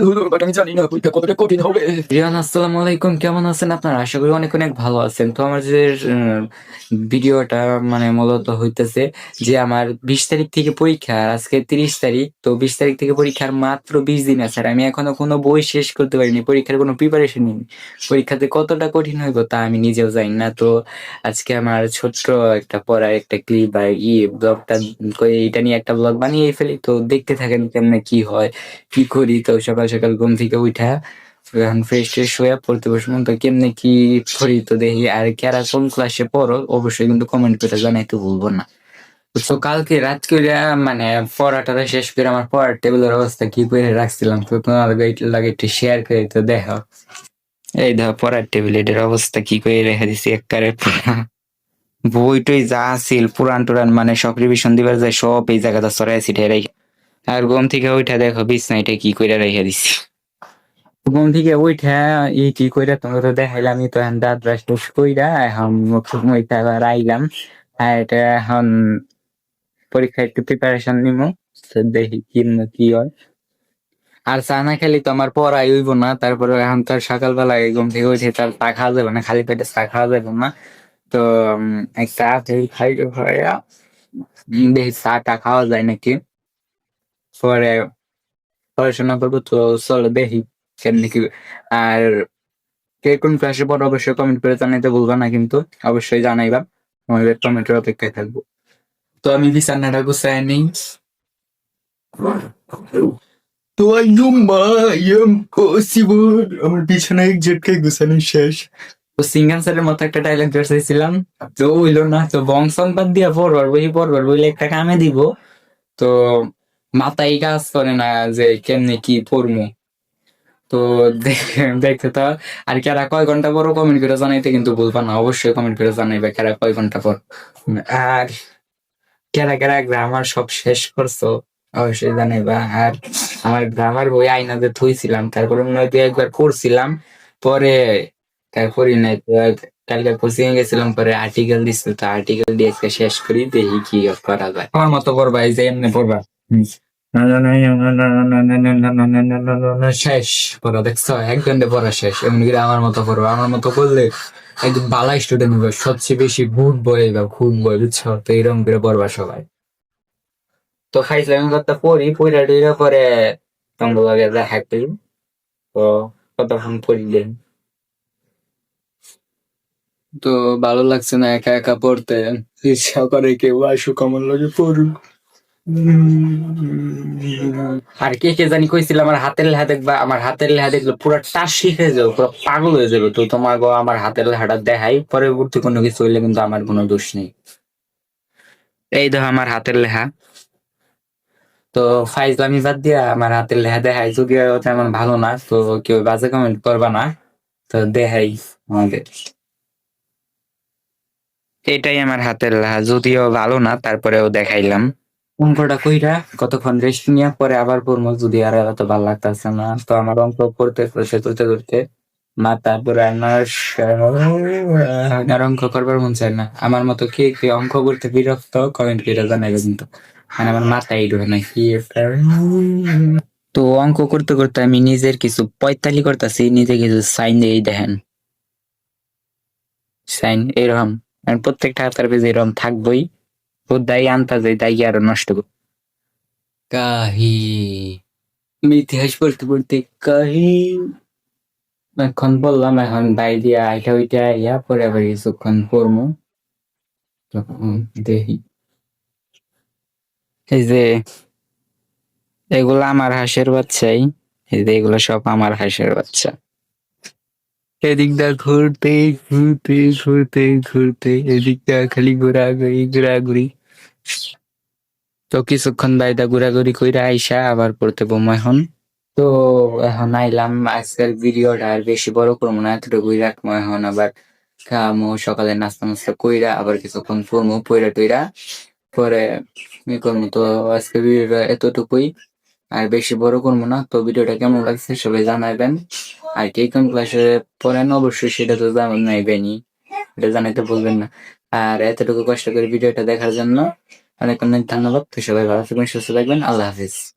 পরীক্ষা কতটা কঠিন মানে পরীক্ষার মাত্র বিশ দিন আছে আমি এখনও কোনো বই শেষ করতে পারিনি, পরীক্ষার কোনো প্রিপারেশন নিই। পরীক্ষাতে কতটা কঠিন হইব তা আমি নিজেও জানি না। তো আজকে আমার ছোট্ট একটা পড়ার একটা ক্লিপ বা ই ব্লগটা এটা নিয়ে একটা ব্লগ বানিয়ে ফেলি। তো দেখতে থাকেন কেমনে কি হয়, কি করি, তো সকাল সকাল সকাল ঘুম থেকে উঠা, এখন ফ্রেশ ট্রেশ হয়ে পড়তে বসবো। তো কেমনে কি করি তো দেখি, আর কারা কোন ক্লাসে পড়ো, অবশ্যই কিন্তু কমেন্ট করে জানাইতে ভুলবো না। তো কালকে রাত করে মানে পড়াটা শেষ করে আমার পড়ার টেবিলের অবস্থা কি করে রাখছিলাম, তো তোমার লাগে একটু শেয়ার করে তো দেখো। এই দেখো, পড়ার টেবিল এটার অবস্থা কি করে রেখে দিছি, একবারে বই টই যা আছিল, পুরান টুরান মানে সব রিভিশন দিবার যায়, সব এই জায়গাটা সরাই ছিটে রেখে আর ঘুম থেকে ওইটা দেখো বিছনাইটা কি কইরা রেখে দিছি। ঘুম থেকে ওইটা এই কি কইরা তোমরা তো দেখাইলাম তো এখন দাঁত ব্রাশ টুস কইরা এখন মুখ টুক আবার আইলাম। আর এটা এখন পরীক্ষা একটু প্রিপারেশন নিমু দেখি কি কি হয়। আর চা না খেলি তো আমার পড়াই হইব না তারপরে এখন তো সকালবেলা ঘুম থেকে উঠে তার চা খাওয়া যাবে না খালি পেটে চা খাওয়া যাবে না। তো একটা আপেল খাই উম, দেখি চাটা খাওয়া যায় নাকি। পরে পড়াশোনা করব তো চলো দেখি কেমনি আর কে কোন ক্লাসে পর অবশ্যই কমেন্ট করে জানাইতে ভুলবা না কিন্তু অবশ্যই জানাইবা আমাদের কমেন্টের অপেক্ষায় থাকব। তো আমি বিছানাটা গুছাই নেই তো আমার বিছানা এক ঝটকায় গুছানো শেষ। তো সিঙ্গান স্যারের মতো একটা ডায়লগ চাইছিলাম। তো হইল না, তো বং সং বাদ দিয়া পড়বার বই পড়বার বইলে একটা কামে দিব। তো মাথায় কাজ করে না যে কেমনে কি পড়মু তো দেখ- দেখতে তো আর কারা কয় ঘণ্টা পরও কমেন্ট করে জানাইতে কিন্তু বলবা না। অবশ্যই কমেন্ট করে জানাইবে কারা কয় ঘণ্টা পর। আর কারা কারা গ্রামার সব শেষ করছ, অবশ্যই জানাইবা। আর আমার গ্রামার বই আইনাতে থুইছিলাম, তারপরে মনে হয় একবার পড়ছিলাম, পরে তারপরে নাই তো কালকে কোচিং গেছিলাম, পরে আর্টিকেল দিছিল তো আর্টিকেল দিয়ে শেষ করি, দেখি কি করা যায়। আমার মতো পড়বা, এই যে এমনি পড়বা। শেষ পড়া, দেখছ? একদম পড়া শেষ। এমনি করে আমার মতো পড়বা আমার মতো করলে একদম বালা স্টুডেন্ট হবে, সবচেয়ে বেশি ঘুম বই বা ঘুম বই বুঝছ? তো এরকম করে পড়বা সবাই। তো খাইছিলাম কথা পড়ি? পড়া টইরা পরে তোমার লগে দেখা করি তো কতক্ষণ পড়লেন তো ভালো লাগছে না একা একা পড়তে। ইচ্ছা করে কেউ আসুক আমার লগে পড়ুক। আর কে কে জানি কইছিল, আমার হাতের লেহা দেখবা, আমার হাতের লেহা দেখলে পুরো টাসি হয়ে যাবে, পুরো পাগল হয়ে যাবে। তো তোমার আমার হাতের লেহাটা দেখাই, পরবর্তী কোনো কিছু হইলে কিন্তু আমার কোনো দোষ নেই। এই দেখো আমার হাতের লেহা। তো ফাইজলামি বাদ দিয়া আমার হাতের লেহা দেখাই যদি তেমন ভালো না, তো কেউ বাজে কমেন্ট করবা না, তো দেখাই আমাদের। এটাই আমার হাতের লেহা, যদিও ভালো না, তারপরেও দেখাইলাম। অঙ্কটা কইরা কতক্ষণ রেস্ট নিয়ে পরে আবার পড়ব যদি আর এত ভালো লাগতেছে না। তো আমার অঙ্ক করতে করতে করতে করতে মা তারপরে আর অঙ্ক করবার মন চায় না। আমার মতো কে কে অঙ্ক করতে বিরক্ত কমেন্ট করে জানাইবে কিন্তু। মানে আমার মাথায় ঢুকে না কি তো অঙ্ক করতে করতে আমি নিজের কিছু পঁয়তাল্লিশ করতেছি, নিজে কিছু সাইন দিয়ে দেখেন। সাইন এরকম। প্রত্যেকটা হাতের পেজে এরকম থাকবোই। ও দাই আনতা যায় দাই আরও নষ্ট করবে কাহি। ইতিহাস পড়তে পড়তে কাহি। এখন বললাম, এখন বাই দিয়া আইটা ওইটা, ইয়া পরে আবার কিছুক্ষণ পড়ব তখন দেখি। এই যে, এগুলো আমার হাঁসের বাচ্চাই। এই যে, এগুলো সব আমার হাঁসের বাচ্চা। এদিকটা ঘুরতে ঘুরতে ঘুরতে ঘুরতে এদিকটা খালি ঘোরাঘুরি ঘোরাঘুরি। তো কিছুক্ষণ বাইদা ঘোরাঘুরি কইরা আইসা আবার পড়তে বম এখন। তো এখন আইলাম, আজকের ভিডিওটা আর বেশি বড় করব না, এতটুকুই রাখব এখন। আবার খামো, সকালে নাস্তা নাস্তা কইরা আবার কিছুক্ষণ পড়ব পইরা টইরা পরে ই করব। তো আজকের ভিডিওটা এতটুকুই। আর বেশি বড় করব না, তো ভিডিওটা কেমন লাগছে সবাই জানাবেন আর কে কোন ক্লাসে পড়েন, অবশ্যই সেটা তো জানাইবেনি এটা জানাইতে বলবেন না। আর এতটুকু কষ্ট করে ভিডিওটা দেখার জন্য অনেক অনেক ধন্যবাদ। সবাই ভালো থাকবেন, সুস্থ থাকবেন। আল্লাহ হাফিজ।